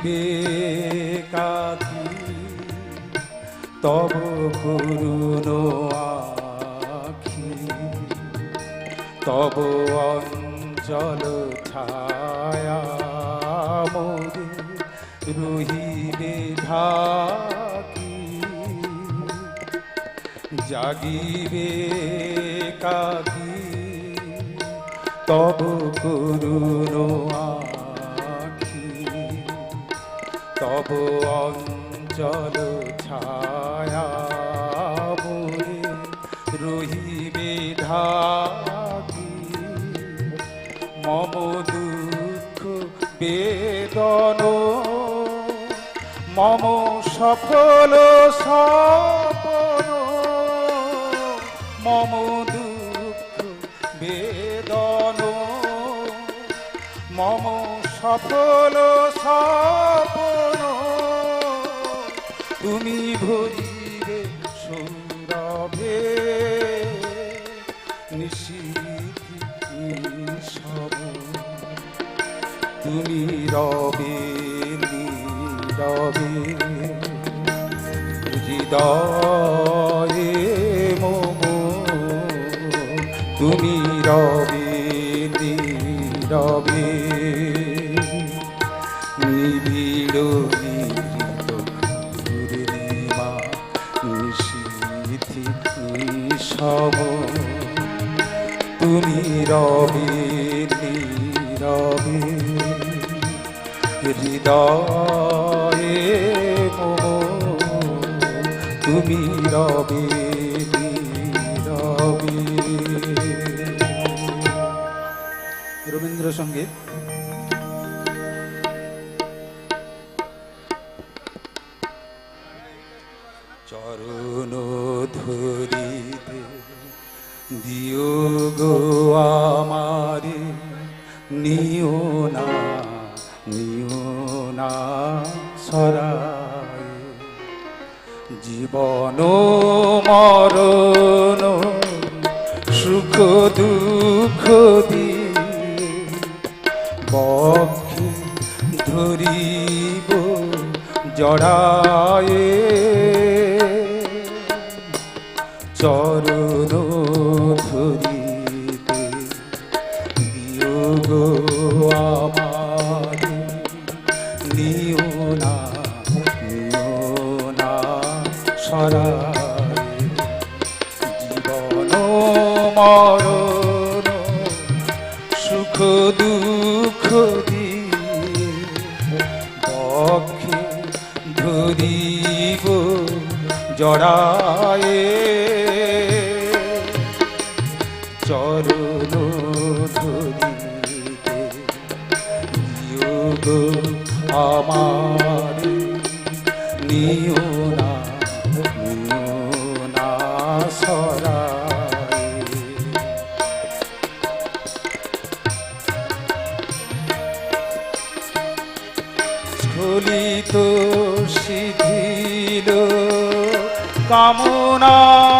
রহিবে কাকি তব করুণ আখি। তব অঞ্চল ছায়া মোরে রহিবে ঢাকি। জাগিবে কাকি তব করুণ তব অঞ্চল ছায়া রহিবে ঢাকি। মম দুঃখ বেদন, মম সফল সপন মম দুঃখ বেদন, মম সফল সপন ভরিবে সৌরভে নিশীথি নিঃসব তুমি রবে নীরবে হৃদয়ে হৃদয়ে তুমি রবে রবীন্দ্রসঙ্গীত। চরণ ধরিতে দিও গো জীবন মরণ সুখ দুঃখ দিয়ে পক্ষে ধরিব জড়ায় চরণ জড়ায়ে কামনার ভার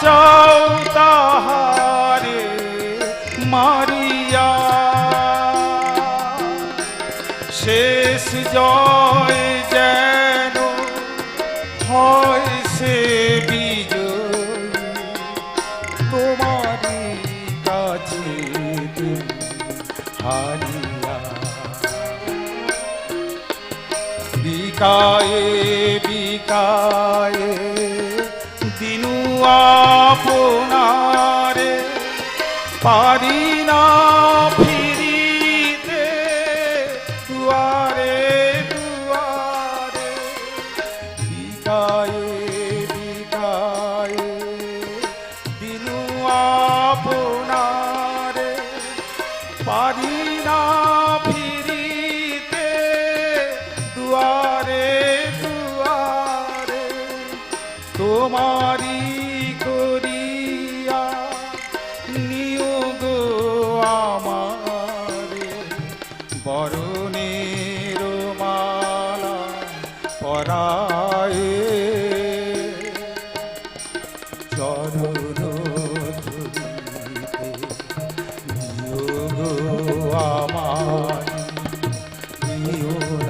বাঁচাও তাহারে মারিয়া। শেষ জয় যেন হয় সে বিজয়। তোমারই কাছে হারিয়া। বিকায়ে বিকায়ে নিও না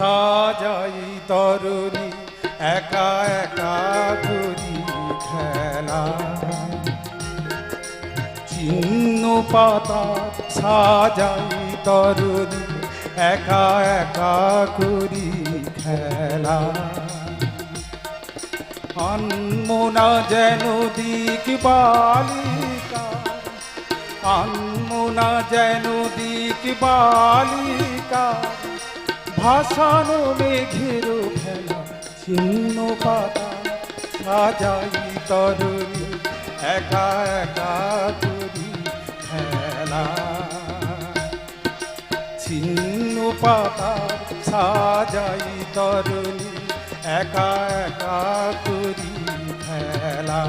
সাজাই তরুণী, একা একা করি খেলা। ছিন্ন পাতা সাজাই তরুণী, একা একা করি খেলা। আনমোনা যেন দিক বালিকা, আনমোনা যেন দিক বালিকা। ভাসানো মেঘের খেলা ছিন্ন পাতা সাজাই তরুণী, একা একা করি খেলা ছিন্ন পাতা সাজাই তরুণী, একা একা করি খেলা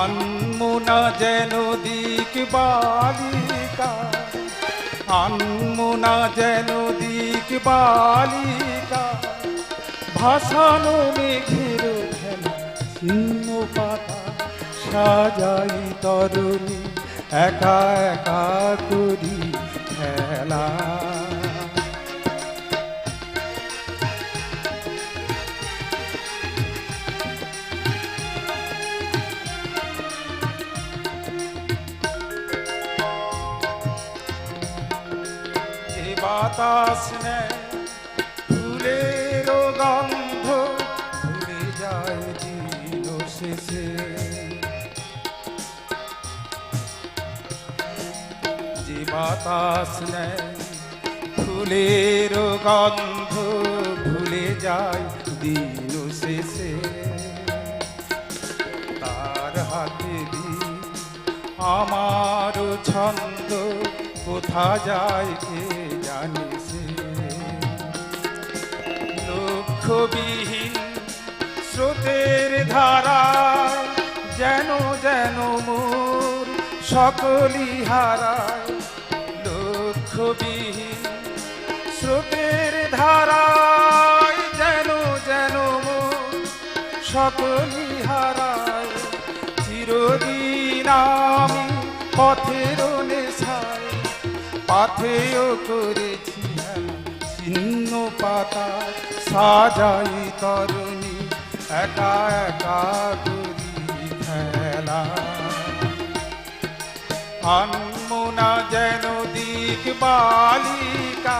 আনমোনা যেন দিক বালিকা আনমোনা যেন দিক বালিকা। ভাসানো মেঘের পাতা সাজাই তরুণী একা একা করি খেলা। বাতাস নেয় ফুলের গন্ধ ভুলে যায় দিন শেষে। যে বাতাস ফুলের গন্ধ ভুলে যায় দিন শেষে। তার হাতে দি আমার ছন্দ কোথা যায় কে লক্ষ্যবিহীন স্রোতের ধারা যেন যেন মোর সকলি হারায়। লক্ষ্যবিহীন স্রোতের ধারায় যেন যেন মন সকলি হারায়। চিরদিন আমি পথের নেশায় পাথেও করেছি পাতা সাজাই তরণী, একা একা করি খেলা। আনমোনা যেন দিক বালিকা,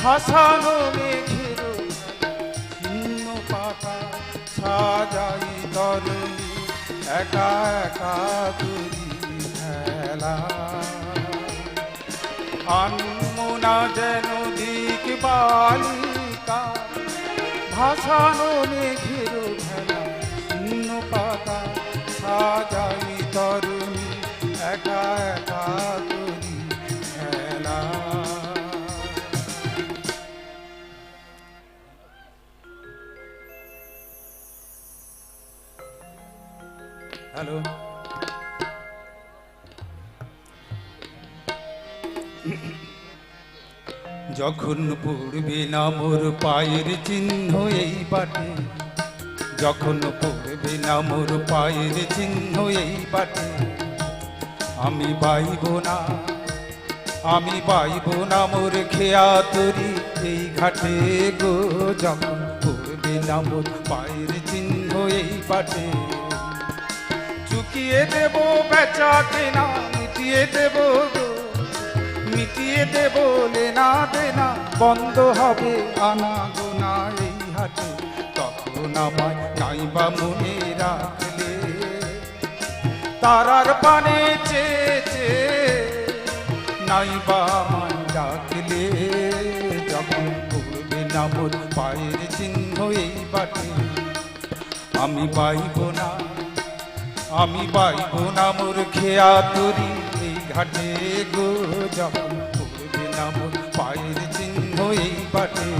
ভাসানো মেঘের ছিন্ন পাতা সাজাই তরণী, একা একা করি খেলা। আনমোনা যেন দিক বালিকা। ভাসানো মেঘের ভেলা ছিন্ন পাতা। সাজাই তরুণী একা একা করি খেলা হ্যালো। যখন পড়বে না মোর পায়ের চিহ্ন এই বাটে, যখন পড়বে না মোর পায়ের চিহ্ন এই বাটে, আমি বাইব না, আমি বাইব না মোর খেয়া তরি এই ঘাটে গো, যখন পড়বে না মোর পায়ের চিহ্ন এই বাটে। চুকিয়ে দেব বেচা কেনা, মিটিয়ে দেব মিটিয়ে দে দেব লেনা দেনা, বন্ধ হবে আনা গোনা এই হাটে তখন আমায় নাইবা মনে রাখলে। তারার পানে চেয়েছে, নাইবা আমায় ডাকলে। যখন করবে না মোর পায়ের চিহ্ন এই বাটে। আমি পাইব না, আমি পাইব না মোর খেয়া তরি এই ঘাটে। মোর পায়ের চিহ্ন এই বাটে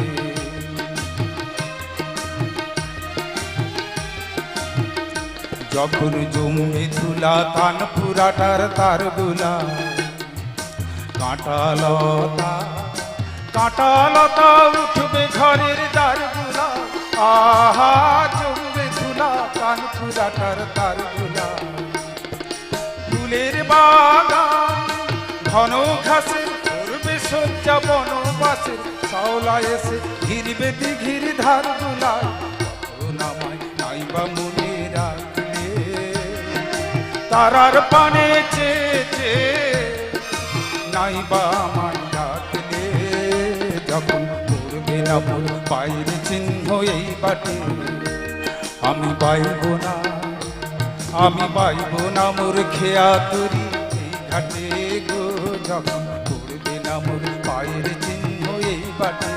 যখন জমে ধুলা কান পুরাটার তারগুলা কাঁটালতা কাঁটালতা উঠবে ঘরের দ্বারগুলা আহা জমবে ধুলা কান পুরাটার তারগুলা ফুলের বাগান ঘন ঘাসের করবে সজ্জা বনবাসের সাওলা এসে ঘিরবে দিঘির ধার নাইবা মনে রাখলে। তারার পানে চেয়েছে নাইবা আমায় ডাকলে। যখন করবে না মোর পায়ের চিহ্ন এই বাটে, আমি পাইব না, আমি পাইব না মোর খেয়া তরি। যখন করবে না মোর পায়ের চিহ্ন এই বাটে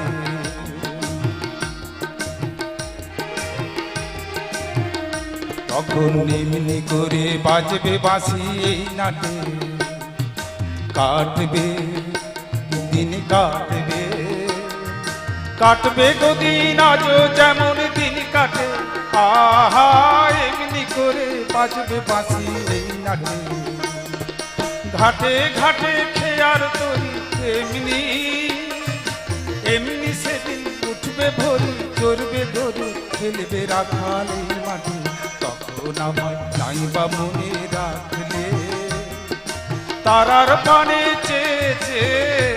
তখন এমনি করে বাজবে বাঁশি এই নাটে। কাটবে, দিন কাটবে। কাটবে গো দিন আজও যেমন দিন কাটে। আহা, এমনি করে বাজবে বাঁশি এই নাটে। ঘাটে ঘাটে খেয়ার তরি, এমনি এমনি সেদিন উঠবে ভরি, চড়বে ধরি, খেলবে রাখালে মাটি তখন আমায় নাইবা মনে রাখলে, তারার পানে চেয়েছে নাইবা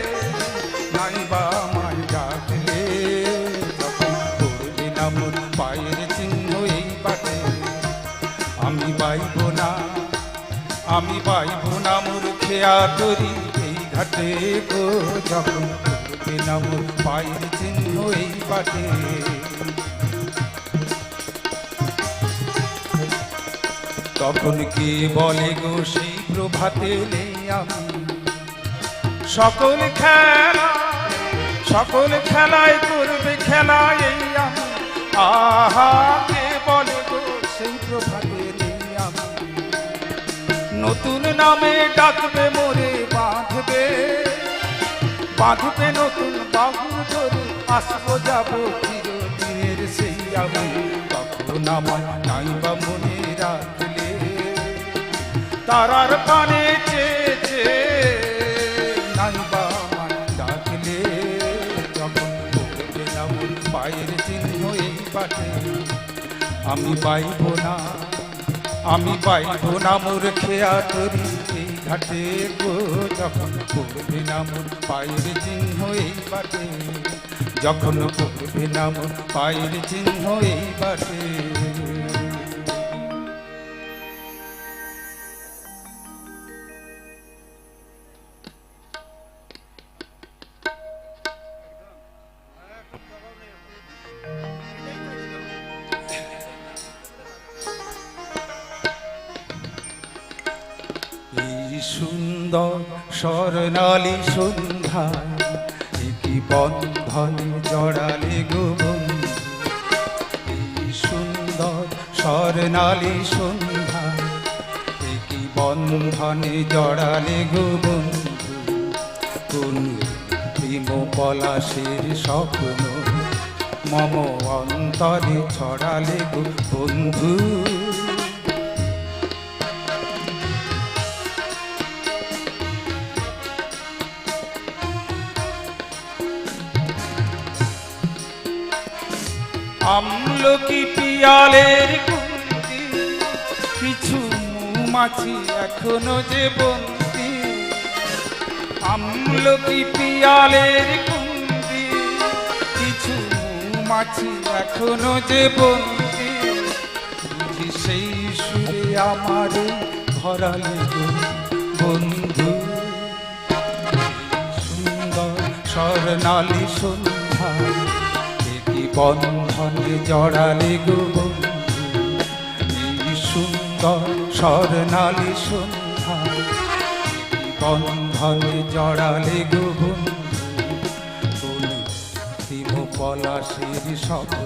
আমি পাইব না মোর খেয়া এই ঘাটে গো যখন না পায়ের চিহ্ন এই বাটে তখন কি বলে গো সেই প্রভাতে আমি? সকল খেলা, সকল খেলায় করবে খেলা এই আমি। আহা, কে বলে গো সেই প্রভাতে? নতুন নামে ডাকবে মোরে, বাঁধবে। বাঁধবে নতুন বাহু ধরে আসব যাব চিরদিনের সেই আমি তখন আমার নাইবা মনে রাখলে। তারার পানে চেয়েছে, নাইবা আমার ডাকলে। যখন পায়ের চিহ্ন এই পাটে। আমি পাইব না। আমি পাইব না মোর খেয়া তরি এই ঘাটে গো যখন পড়বে না মোর পায়ের চিহ্ন, এই বাটে। যখন পড়বে না মোর পায়ের চিহ্ন, এই বাটে। সুন্দর স্বর্ণালী সন্ধ্যায় কি বন্ধনে জড়ালে গো সুন্দর স্বর্ণালী সন্ধ্যায় কি বন্ধনে জড়ালে গো কোন প্রেম পলাশের স্বপ্ন? মম অন্তরে ছড়ালে গো বন্ধু। আমলকি পিয়ালের কুন্তি, কিছু মৌমাছি এখনও যে বন্দি আমলকি পিয়ালের কুন্দি কিছু মৌমাছি এখনও যে বন্দি সেই সুরে আমার ধরালে গো বন্ধু, সুন্দর স্বর্ণালী সন্ধ্যা। বন্ধনে জড়ালে গো সুন্দর স্বর্ণালী সন্ধ্যা। বন্ধনে জড়ালে গো বন্ধু। তিম পলাশের স্বপ্ন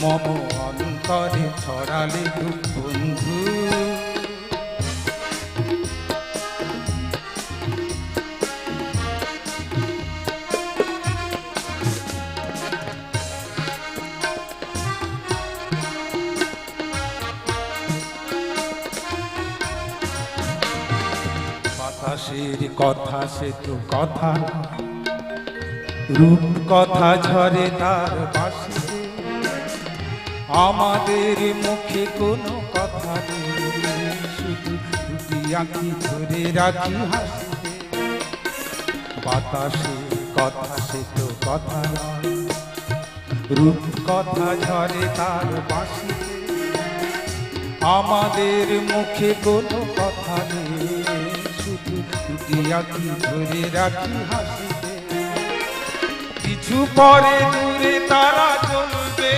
মম অন্তরে ছড়ালে গো বাতাসের কথা সে তো কথা। রূপ কথা ঝরে তার বাসিতে। আমাদের মুখে কোনো কথা নেই। ধরে রাখি হাসিতে। বাতাসের কথা সে তো কথা রূপ কথা ঝরে তার বাসিতে। আমাদের মুখে কোনো ধরে রাখি হাসিতে। কিছু পরে দূরে তারা চলবে।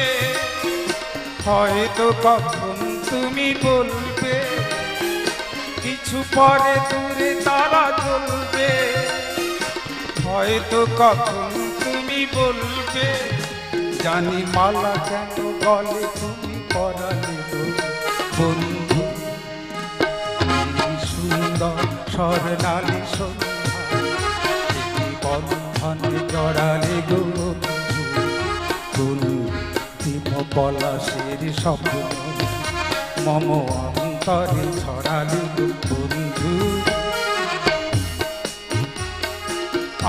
হয়তো কখন তুমি বলবে, কিছু পরে দূরে তারা চলবে। হয়তো কখন তুমি বলবে, জানি মালা কেন গলে তুমি পরালে বন্ধু সুন্দর স্বর্ণালী জড়ালে গো কোন তিম পলাশের স্বপ্ন মম অন্তরে ছড়ালে গো বন্ধু।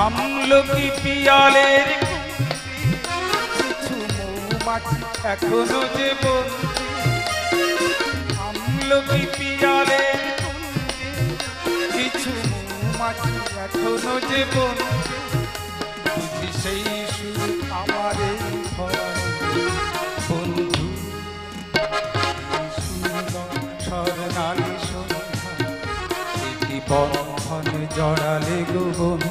আমলকি পিয়ালের মৌমাছি এখনও যে আমলকি পিয়ালের কিছু মৌমাছি এখনও যে বুঝি আমার বন্ধু স্বর্ণালী সন্ধ্যা। বন্ধনে জড়ালে গো বন্ধু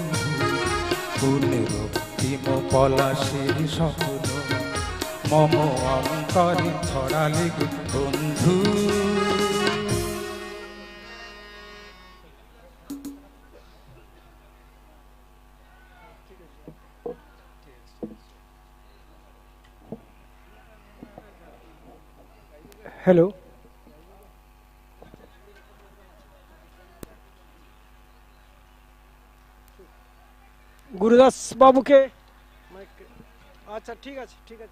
কোন রক্তিম পলাশের স্বপ্ন। মম অন্তরে ছড়ালে গো বন্ধু। हेलो गुरुदास बाबू के अच्छा ठीक है ठीक है।